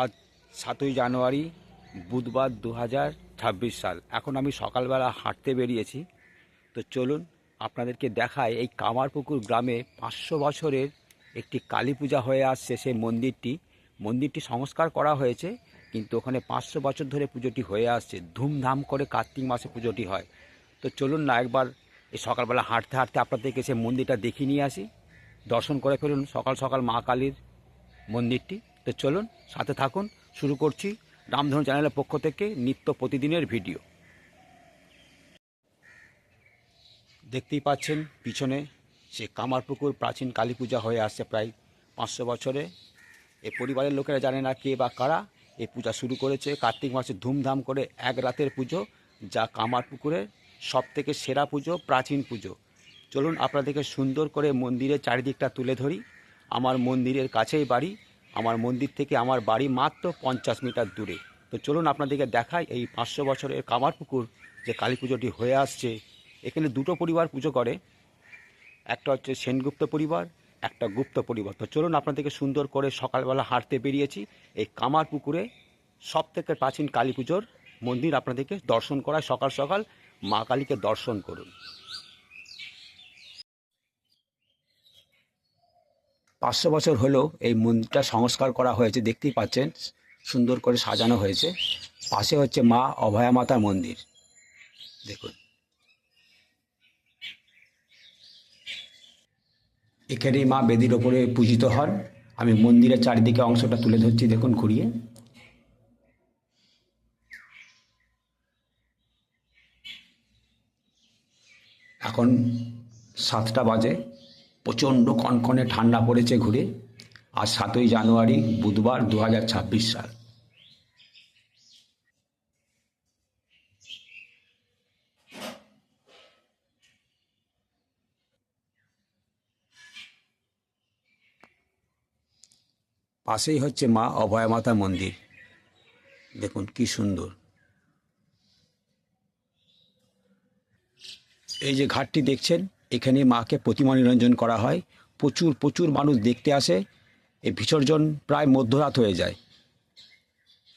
আজ সাতই জানুয়ারি, বুধবার দু হাজার ছাব্বিশ সাল। এখন আমি সকালবেলা হাঁটতে বেরিয়েছি। তো চলুন আপনাদেরকে দেখায় এই কামারপুকুর গ্রামে পাঁচশো বছরের একটি কালী পূজা হয়ে আসছে সেই মন্দিরটি। মন্দিরটি সংস্কার করা হয়েছে, কিন্তু ওখানে পাঁচশো বছর ধরে পুজোটি হয়ে আসছে। ধুমধাম করে কার্তিক মাসে পুজোটি হয়। তো চলুন না, একবার এই সকালবেলা হাঁটতে হাঁটতে আপনাদেরকে সে মন্দিরটা দেখিয়ে নিয়ে আসি। দর্শন করে ফেলুন সকাল সকাল মা কালীর মন্দিরটি। তো চলুন সাথে থাকুন, শুরু করছি রামধনু চ্যানেলের পক্ষ থেকে নিত্য প্রতিদিনের ভিডিও। দেখতেই পাচ্ছেন, পিছনে সে কামারপুকুর প্রাচীন কালী পূজা হয়ে আসছে প্রায় পাঁচশো বছরে। এ পরিবারের লোকেরা জানে না কে বা কারা এই পূজা শুরু করেছে। কার্তিক মাসে ধুমধাম করে এক রাতের পুজো, যা কামারপুকুরের সব থেকে সেরা পুজো, প্রাচীন পুজো। চলুন আপনাদেরকে সুন্দর করে মন্দিরের চারিদিকটা তুলে ধরি। আমার মন্দিরের কাছেই বাড়ি আমার মন্দির থেকে আমার বাড়ি মাত্র পঞ্চাশ মিটার দূরে। তো চলুন আপনাদেরকে দেখাই এই পাঁচশো বছরের কামারপুকুর যে কালী পুজোটি হয়ে আসছে। এখানে দুটো পরিবার পুজো করে। একটা হচ্ছে সেনগুপ্ত পরিবার, একটা গুপ্ত পরিবার। তো চলুন আপনাদেরকে সুন্দর করে সকালবেলা হাঁটতে বেরিয়েছি। এই কামার পুকুরে সব থেকে প্রাচীন কালী পুজোর মন্দির আপনাদেরকে দর্শন করায়। সকাল সকাল মা কালীকে দর্শন করুন। পাঁচশো বছর হলো এই মন্দিরটা সংস্কার করা হয়েছে, দেখতেই পাচ্ছেন, সুন্দর করে সাজানো হয়েছে। পাশে হচ্ছে মা অভয়া মাতার মন্দির। দেখুন। এখানেই মা বেদির ওপরে পূজিত হন। আমি মন্দিরের চারিদিকে অংশটা তুলে ধরছি, দেখুন, ঘুরিয়ে। এখন সাতটা বাজে। প্রচণ্ড কনকনে ঠান্ডা পড়েছে ঘুরে আর সাতই জানুয়ারি, বুধবার দু হাজার ছাব্বিশ সাল। পাশেই হচ্ছে মা অভয়া মাতা মন্দির। দেখুন কি সুন্দর। এই যে ঘাটটি দেখছেন এখানে মাকে প্রতিমা নিরঞ্জন করা হয়। প্রচুর প্রচুর মানুষ দেখতে আসে। এই বিসর্জন প্রায় মধ্যরাত হয়ে যায়।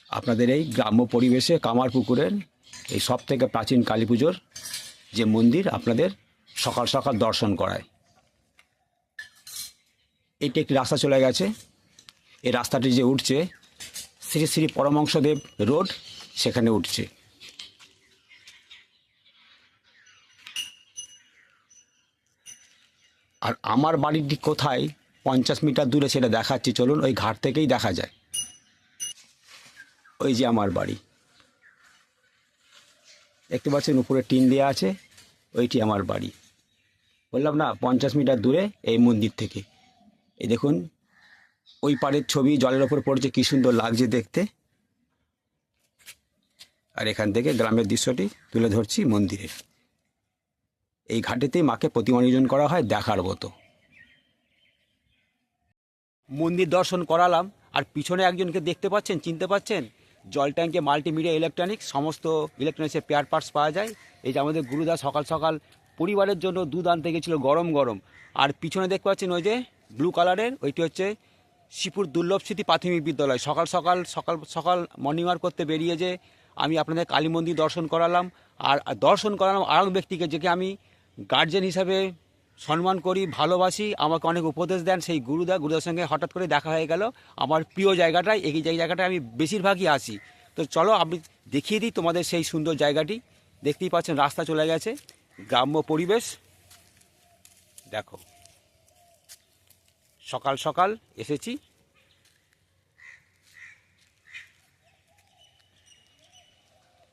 আপনাদের এই গ্রাম্য পরিবেশে কামার পুকুরের এই সব থেকে প্রাচীন কালী পুজোর যে মন্দির, আপনাদের সকাল সকাল দর্শন করায়। এটি একটি রাস্তা চলে গেছে। এই রাস্তাটি যে উঠছে, শ্রী শ্রী পরমংশদেব রোড, সেখানে উঠছে। আর আমার বাড়িটি কোথায়? পঞ্চাশ মিটার দূরে সেটা দেখাচ্ছি, চলুন ওই ঘাট থেকেই দেখা যায়। ওই যে আমার বাড়ি। দেখতে পাচ্ছেন উপরে টিন দেওয়া আছে, ওইটি আমার বাড়ি। বললাম, না, পঞ্চাশ মিটার দূরে এই মন্দির থেকে। এই দেখুন, ওই পাড়ের ছবি জলের ওপর পড়ছে, কী সুন্দর লাগছে দেখতে। আর এখান থেকে গ্রামের দৃশ্যটি তুলে ধরছি মন্দিরের এই ঘাটেতেই মাকে প্রতিমা নির্জন করা হয় দেখার মতো। মন্দির দর্শন করালাম, আর পিছনে একজনকে দেখতে পাচ্ছেন, চিনতে পাচ্ছেন? জল ট্যাঙ্কে মাল্টিমিডিয়া ইলেকট্রনিক্স, সমস্ত ইলেকট্রনিক্সের পেয়ার পার্টস পাওয়া যায়। এই যে আমাদের গুরুদা সকাল সকাল পরিবারের জন্য দুধ আনতে গেছিল গরম গরম। আর পিছনে দেখতে পাচ্ছেন ওই যে ব্লু কালারের, ওইটি হচ্ছে শিপুর দুর্লভ স্মৃতি প্রাথমিক বিদ্যালয়। সকাল সকাল সকাল সকাল মর্নিং ওয়াক করতে বেরিয়ে যে আমি আপনাদের কালী মন্দির দর্শন করালাম। আর আর দর্শন করালাম আরেক ব্যক্তিকে, যেকে আমি গার্জেন হিসাবে সম্মান করি, ভালোবাসি, আমাকে অনেক উপদেশ দেন। সেই গুরুদা, গুরুদার সঙ্গে হঠাৎ করে দেখা হয়ে গেল। আমার প্রিয় জায়গাটায় এই জায়গাটায় আমি বেশিরভাগই আসি তো চলো, আমি দেখিয়ে দিই তোমাদের সেই সুন্দর জায়গাটি। দেখতেই পাচ্ছেন, রাস্তা চলে গেছে। গ্রাম্য পরিবেশ। দেখো। সকাল সকাল এসেছি।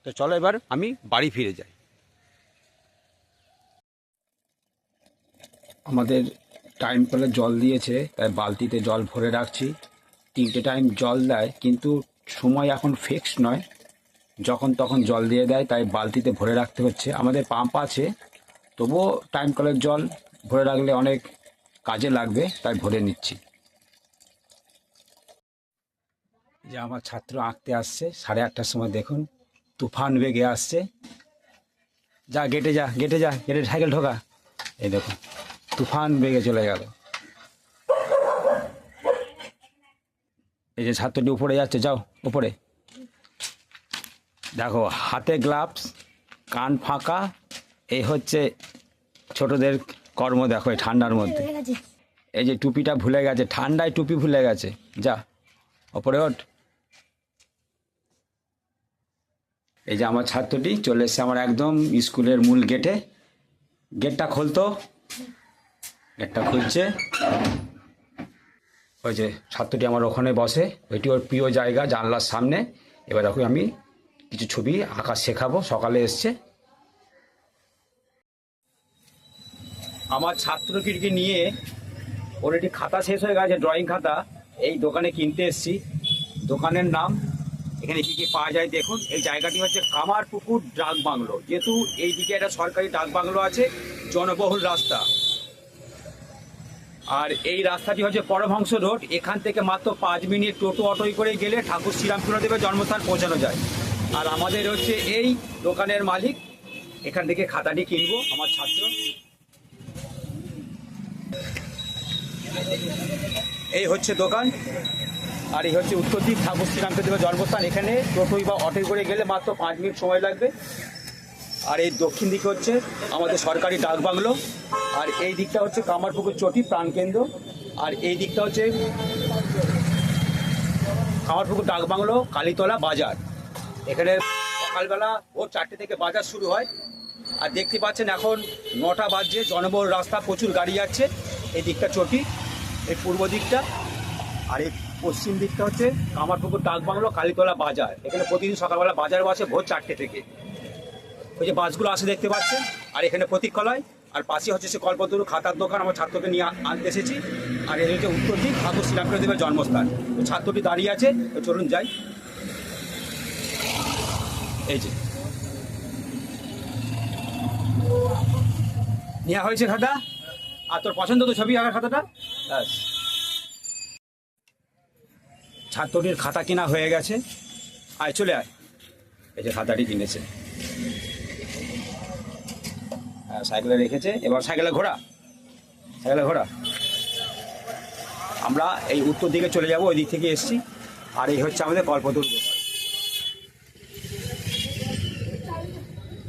তো চলো এবার আমি বাড়ি ফিরে যাই। আমাদের টাইম কলে জল দিয়েছে, তাই বালতিতে জল ভরে রাখছি। তিনটে টাইম জল দেয়, কিন্তু সময় এখন ফিক্সড নয়। যখন তখন জল দিয়ে দেয়, তাই বালতিতে ভরে রাখতে হচ্ছে। আমাদের পাম্প আছে, তবুও টাইম কলের জল ভরে রাখলে অনেক কাজে লাগবে, তাই ভরে নিচ্ছি। যে আমার ছাত্র আঁকতে আসছে, সাড়ে আটটার সময় দেখুন, তুফান বেগে আসছে। যা, গেটে যা গেটে যা, গেটে সাইকেল ঢোকা। এই দেখুন। তুফান বেগে চলে গেল। এই যে ছাত্রটি উপরে যাচ্ছে যাও উপরে। দেখো হাতে গ্লাভস কান ফাঁকা এই হচ্ছে ছোটদের কর্ম দেখো এই ঠান্ডার মধ্যে। এই যে টুপিটা ভুলে গেছে ঠান্ডায় টুপি ভুলে গেছে। যা ওপরে ওঠ। এই যে আমার ছাত্রটি চলে এসছে আমার একদম স্কুলের মূল গেটে। গেটটা খুলতো গেটটা খুলছে। ওই যে ছাত্রটি আমার ওখানে বসে, ওইটি ওর প্রিয় জায়গা, জানলার সামনে। এবার এখন আমি কিছু ছবি আঁকা শেখাবো, সকালে এসছে। আমার ছাত্রটিকে নিয়ে ওর একটি খাতা শেষ হয়ে গেছে, ড্রয়িং খাতা। এই দোকানে কিনতে এসেছি। দোকানের নাম, এখানে কি কি পাওয়া যায় দেখুন। এই জায়গাটি হচ্ছে কামারপুকুর ডাক বাংলো যেহেতু এইদিকে একটা সরকারি ডাক বাংলো আছে, জনবহুল রাস্তা। আর এই রাস্তাটি হচ্ছে পরমহংস রোড। এখান থেকে মাত্র পাঁচ মিনিট টোটো অটোয় করে গেলে ঠাকুর শ্রীরামচন্দ্রদেবের জন্মস্থান পৌঁছানো যায়। আর আমাদের হচ্ছে এই দোকানের মালিক। এখান থেকে খাতাটি কিনবো, আমার ছাত্র। এই হচ্ছে দোকান। আর এই হচ্ছে উত্তরদ্বীপ ঠাকুর শ্রীরামচন্দ্রের জন্মস্থান। এখানে টোটোই বা অটোয় করে গেলে মাত্র পাঁচ মিনিট সময় লাগবে। আর এই দক্ষিণ দিকে হচ্ছে আমাদের সরকারি ডাক বাংলো, আর এই দিকটা হচ্ছে কামারপুকুর চটি প্রাণকেন্দ্র আর এই দিকটা হচ্ছে কামারপুকুর ডাক বাংলো, কালীতলা বাজার। এখানে সকালবেলা ভোর চারটে থেকে বাজার শুরু হয়। আর দেখতে পাচ্ছেন এখন নটা বাজছে, জনবহুল রাস্তা, প্রচুর গাড়ি যাচ্ছে। এই দিকটা চটি, এই পূর্ব দিকটা। আর এই পশ্চিম দিকটা হচ্ছে কামারপুকুর ডাক বাংলো, কালীতলা বাজার। এখানে প্রতিদিন সকালবেলা বাজার বসে ভোর চারটে থেকে। ওই যে বাসগুলো আসে দেখতে পাচ্ছেন, আর এখানে প্রতীক্ষালয়, আর পাশে হচ্ছে সে কল্পতরু খাতার দোকান, আমার ছাত্রকে নিয়ে আনতে এসেছি, আর এই হচ্ছে উত্তর দিক, ঠাকুর শ্রীরামচন্দ্রের জন্মস্থান। ছাত্রটি দাঁড়িয়ে আছে, তো চলুন যাই। এই যে। নেওয়া হয়েছে খাতা? আর তোর পছন্দ তো ছবি আঁকার খাতাটা? ব্যাস। ছাত্রটির খাতা কেনা হয়ে গেছে। আয়, চলে আয়। এই যে খাতাটি কিনেছে। হ্যাঁ, সাইকেলে রেখেছে এবার সাইকেলে ঘোরা। সাইকেলে ঘোরা। আমরা এই উত্তর দিকে চলে যাব ওই দিক থেকে এসছি। আর এই হচ্ছে আমাদের কল্পতরু দোকান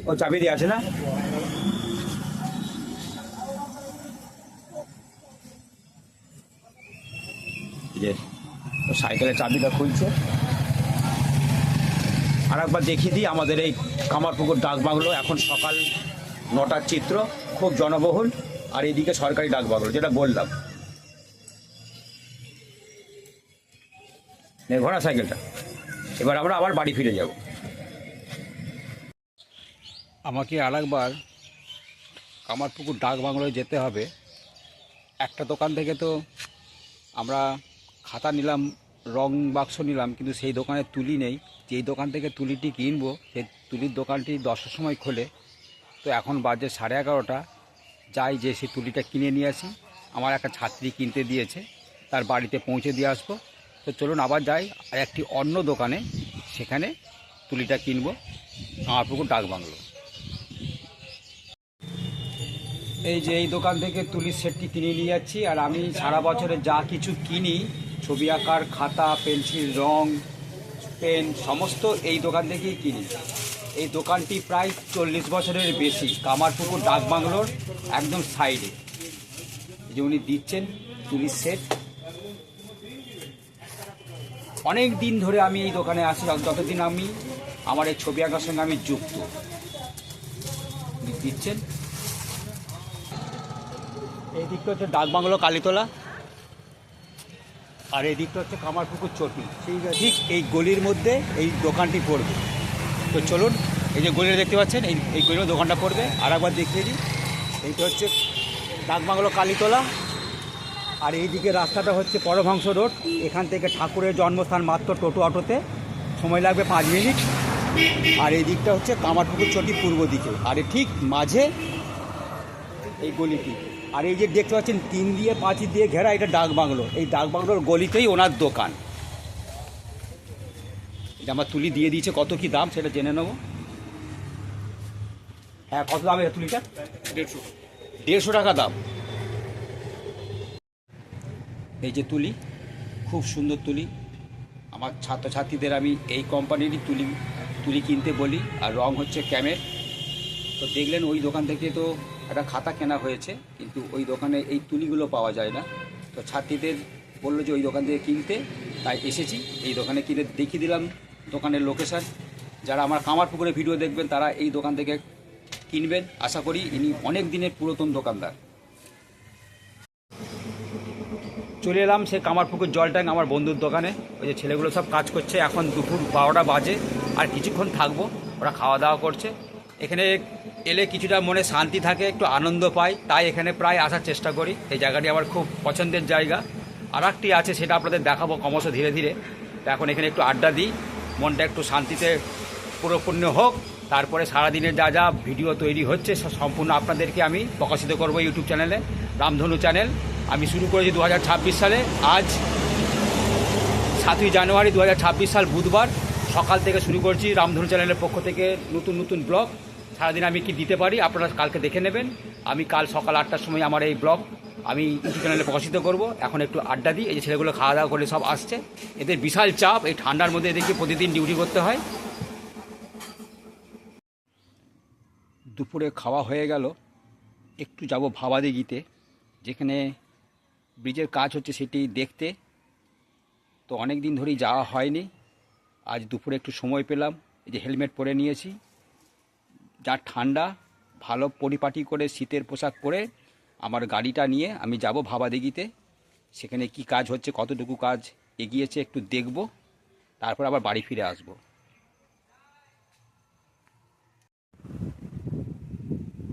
ও চাবি দিয়ে আছে না? সাইকেলের চাবিটা খুলছে। আর একবার দেখিয়ে দিই আমাদের এই কামারপুকুর ডাক বাংলো এখন সকাল নটার চিত্র, খুব জনবহুল। আর এদিকে সরকারি ডাক বাংলো যেটা বললাম। ঘোড়া সাইকেলটা। এবার আমরা আবার বাড়ি ফিরে যাব। আমাকে আরেকবার কামারপুকুর ডাক বাংলোয় যেতে হবে। একটা দোকান থেকে তো আমরা খাতা নিলাম, রং বাক্স নিলাম, কিন্তু সেই দোকানে তুলি নেই। যেই দোকান থেকে তুলিটি কিনবো, সেই তুলির দোকানটি দশটার সময় খোলে। তো এখন বাজে সাড়ে এগারোটা। যাই যে সেই তুলিটা কিনে নিয়ে আসি। আমার একটা ছাত্রী কিনতে দিয়েছে। তার বাড়িতে পৌঁছে দিয়ে আসব। তো চলুন আবার যাই আর একটি অন্য দোকানে। সেখানে তুলিটা কিনবো। আমার পুকুর ডাক বাংলো। এই যে এই দোকান থেকে তুলির সেটটি কিনে নিয়ে যাচ্ছি। আর আমি সারা বছরে যা কিছু কিনি, ছবি আঁকার খাতা, পেন্সিল, রং, পেন, সমস্ত এই দোকান থেকেই কিনি। এই দোকানটি প্রায় চল্লিশ বছরের বেশি। কামারপুকুর, ডাক বাংলোর একদম সাইডে। যে উনি দিচ্ছেন তুলির সেট অনেক দিন ধরে আমি এই দোকানে আসি যতদিন আমি আমার এই ছবি আঁকার সঙ্গে আমি যুক্ত। দিচ্ছেন। এই দিকটা হচ্ছে ডাকবাংলো কালীতলা। আর এই দিকটা হচ্ছে কামারপুকুর চটি। ঠিক এই গলির মধ্যে এই দোকানটি পড়বে। তো চলুন, এই যে গলিটা দেখতে পাচ্ছেন, এই এই গলির দোকানটা পড়বে। আর একবার দেখিয়ে দিই। এইটা হচ্ছে ডাকবাংলো কালীতলা। আর এই দিকে রাস্তাটা হচ্ছে পরভংস রোড। এখান থেকে ঠাকুরের জন্মস্থান মাত্র টোটো অটোতে। সময় লাগবে পাঁচ মিনিট। আর এই দিকটা হচ্ছে কামারপুকুর চটি পূর্ব দিকে। আর ঠিক মাঝে এই গলিটি। আর এই যে দেখতে পাচ্ছেন, তিন দিয়ে পাঁচি দিয়ে ঘেরা, এটা ডাক বাংলো এই ডাক বাংলোর গলিতেই ওনার দোকান। এটা আমার তুলি দিয়ে দিয়েছে কত কি দাম সেটা জেনে নেব। হ্যাঁ কত দাম এটা তুলিটা? দেড়শো। দেড়শো টাকা দাম। এই যে তুলি খুব সুন্দর তুলি। আমার ছাত্রছাত্রীদের আমি এই কোম্পানিরই তুলি তুলি কিনতে বলি আর রং হচ্ছে ক্যামের তো দেখলেন ওই দোকান থেকে তো একটা খাতা কেনা হয়েছে কিন্তু ওই দোকানে এই তুলিগুলো পাওয়া যায় না। তো ছাত্রীদের বলল যে ওই দোকান থেকে কিনতে তাই এসেছি। এই দোকানে কিনে দেখিয়ে দিলাম। দোকানের লোকেশান। যারা আমার কামার পুকুরে ভিডিও দেখবেন, তারা এই দোকান থেকে কিনবেন। আশা করি ইনি অনেক দিনের পুরাতন দোকানদার। চলে এলাম সে কামারপুকুর জল ট্যাঙ্ক, আমার বন্ধুর দোকানে। ওই যে ছেলেগুলো সব কাজ করছে। এখন দুপুর বারোটা বাজে, আর কিছুক্ষণ থাকব। ওরা খাওয়া দাওয়া করছে। এখানে এলে কিছুটা মনে শান্তি থাকে, একটু আনন্দ পাই। তাই এখানে প্রায় আসার চেষ্টা করি। এই জায়গাটি আমার খুব পছন্দের জায়গা। আর একটি আছে, সেটা আপনাদের দেখাবো ক্রমশ ধীরে ধীরে। এখন এখানে একটু আড্ডা দিই। মনটা একটু শান্তিতে পুরোপূর্ণ হোক। তারপরে সারাদিনের যা যা ভিডিও তৈরি হচ্ছে সম্পূর্ণ আপনাদেরকে আমি প্রকাশিত করব ইউটিউব চ্যানেলে, রামধনু চ্যানেল। আমি শুরু করেছি দু হাজার ছাব্বিশ সালে। আজ সাতই জানুয়ারি দু হাজার ছাব্বিশ সাল বুধবার। সকাল থেকে শুরু করছি রামধনু চ্যানেলের পক্ষ থেকে নতুন নতুন ব্লগ। সারাদিন আমি কি দিতে পারি, আপনারা কালকে দেখে নেবেন। আমি কাল সকাল আটটার সময় আমার এই ব্লগ আমি ইউটিউব চ্যানেলে প্রকাশিত করব। এখন একটু আড্ডা দিই। এই যে ছেলেগুলো খাওয়া দাওয়া করে সব আসছে। এদের বিশাল চাপ। এই ঠান্ডার মধ্যে এদেরকে প্রতিদিন ডিউটি করতে হয়। দুপুরে খাওয়া হয়ে গেল। একটু যাব ভাবাদিঘিতে। যেখানে ব্রিজের কাজ হচ্ছে সেটি দেখতে। তো অনেক দিন ধরেই যাওয়া হয়নি। আজ দুপুরে একটু সময় পেলাম। এই যে হেলমেট পরে নিয়েছি। যা ঠান্ডা, ভালো পরিপাটি করে শীতের পোশাক পরে আমার গাড়িটা নিয়ে আমি যাব ভাবাদিঘিতে। সেখানে কি কাজ হচ্ছে, কতটুকু কাজ এগিয়েছে একটু দেখব। তারপর আবার বাড়ি ফিরে আসব।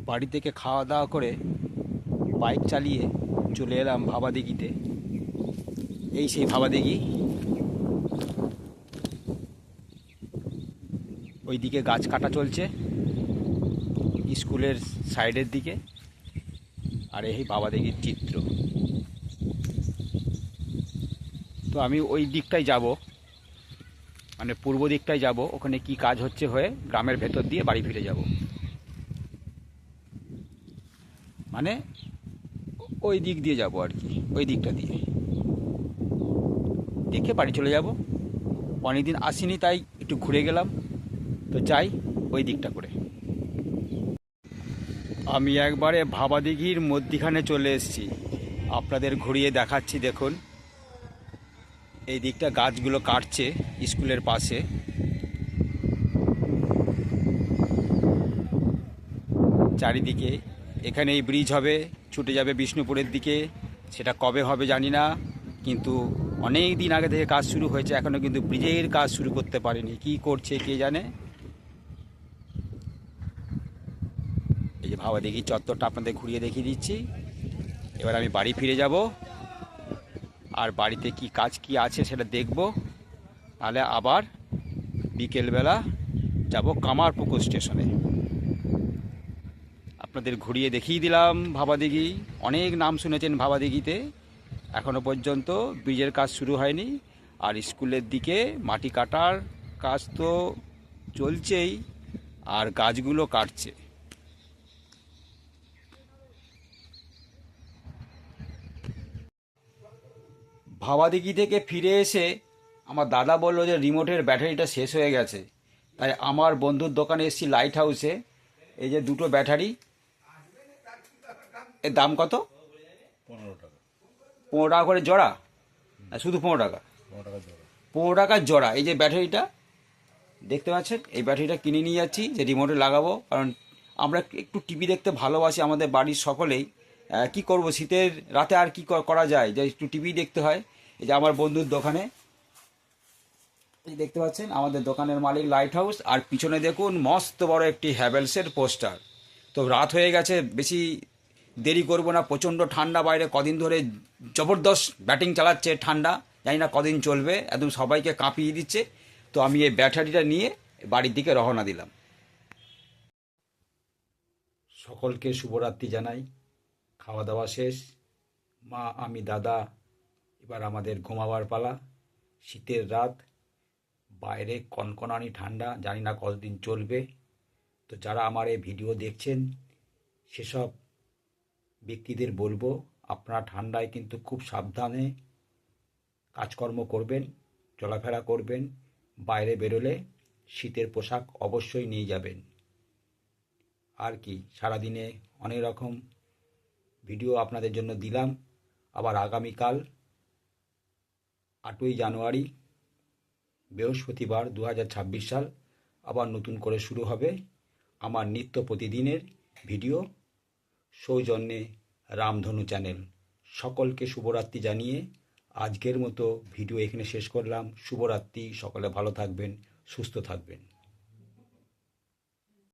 বাড়ি থেকে খাওয়া দাওয়া করে বাইক চালিয়ে চলে এলাম ভাবাদিঘিতে। এই সেই ভাবাদিঘি। ওইদিকে গাছ কাটা চলছে। স্কুলের সাইডের দিকে। আর এই বাবাদিঘির চিত্র। তো আমি ওই দিকটাই যাব। মানে পূর্ব দিকটাই যাব। ওখানে কি কাজ হচ্ছে হয়ে গ্রামের ভেতর দিয়ে বাড়ি ফিরে যাব। মানে ওই দিক দিয়ে যাব আর কি, ওই দিকটা দিয়ে। দেখে বাড়ি চলে যাব। অনেকদিন আসিনি, তাই একটু ঘুরে গেলাম। তো যাই ওই দিকটা করে। আমি একবারে ভাবাদিঘির মধ্যিখানে চলে এসেছি। আপনাদের ঘুরিয়ে দেখাচ্ছি, দেখুন। এই দিকটা গাছগুলো কাটছে স্কুলের পাশে। চারিদিকে এখানে এই ব্রিজ হবে, ছুটে যাবে বিষ্ণুপুরের দিকে। সেটা কবে হবে জানি না, কিন্তু অনেক দিন আগে থেকে কাজ শুরু হয়েছে এখনও কিন্তু ব্রিজের কাজ শুরু করতে পারেনি। কি করছে কে জানে? ভাবা দেখি চত্বরটা আপনাদের ঘুরিয়ে দেখিয়ে দিচ্ছি। এবার আমি বাড়ি ফিরে যাব। আর বাড়িতে কি কাজ কি আছে সেটা দেখব। তাহলে আবার বিকেলবেলা যাব কামারপুকুর স্টেশনে। আপনাদের ঘুরিয়ে দেখিয়ে দিলাম ভাবাদিঘি। অনেক নাম শুনেছেন ভাবাদিঘিতে। এখনও পর্যন্ত ব্রিজের কাজ শুরু হয়নি। আর স্কুলের দিকে মাটি কাটার কাজ তো চলছেই। আর গাছগুলো কাটছে। ভাবাদিঘি থেকে ফিরে এসে আমার দাদা বলল যে রিমোটের ব্যাটারিটা শেষ হয়ে গেছে। তাই আমার বন্ধুর দোকানে এসেছি লাইট হাউসে এই যে দুটো ব্যাটারি। এর দাম কত? পনেরো টাকা। পনেরো টাকা করে জোড়া? না শুধু পনেরো টাকা। পনেরো টাকা জোড়া। টাকার জোড়া। এই যে ব্যাটারিটা দেখতে পাচ্ছেন? এই ব্যাটারিটা কিনে নিয়ে যাচ্ছি যে রিমোটে লাগাবো। কারণ আমরা একটু টিভি দেখতে ভালোবাসি আমাদের বাড়ির সকলেই। কি করব? শীতের রাতে আর কি করা যায়? যে একটু টিভি দেখতে হয়। এই যে আমার বন্ধুর দোকানে। এই দেখতে পাচ্ছেন, আমাদের দোকানের মালিক লাইট হাউস আর পিছনে দেখুন, মস্ত বড় একটি হ্যাভেলসের পোস্টার তো রাত হয়ে গেছে, বেশি দেরি করব না। প্রচণ্ড ঠান্ডা বাইরে। কদিন ধরে জবরদস্ত ব্যাটিং চালাচ্ছে ঠান্ডা। জানি না কদিন চলবে। একদম সবাইকে কাঁপিয়ে দিচ্ছে। তো আমি এই ব্যাটারিটা নিয়ে বাড়ির দিকে রওনা দিলাম। সকলকে শুভরাত্রি জানাই। খাওয়া দাওয়া শেষ। মা, আমি, দাদা এবার আমাদের ঘুমাবার পালা। শীতের রাত, বাইরে কনকনানি ঠান্ডা, জানি না কতদিন চলবে। তো যারা আমার এই ভিডিও দেখছেন, সেসব ব্যক্তিদের বলব, আপনারা ঠান্ডায় কিন্তু খুব সাবধানে কাজকর্ম করবেন, চলাফেরা করবেন, বাইরে বেরোলে শীতের পোশাক অবশ্যই নিয়ে যাবেন। আর কি, সারাদিনে অনেক রকম ভিডিও আপনাদের জন্য দিলাম। আবার আগামীকাল আটই জানুয়ারি, বৃহস্পতিবার দু হাজার ছাব্বিশ সাল আবার নতুন করে শুরু হবে আমার নিত্য প্রতিদিনের ভিডিও। সৌজন্যে রামধনু চ্যানেল। সকলকে শুভরাত্রি জানিয়ে আজকের মতো ভিডিও এখানে শেষ করলাম। শুভরাত্রি, সকলে ভালো থাকবেন, সুস্থ থাকবেন।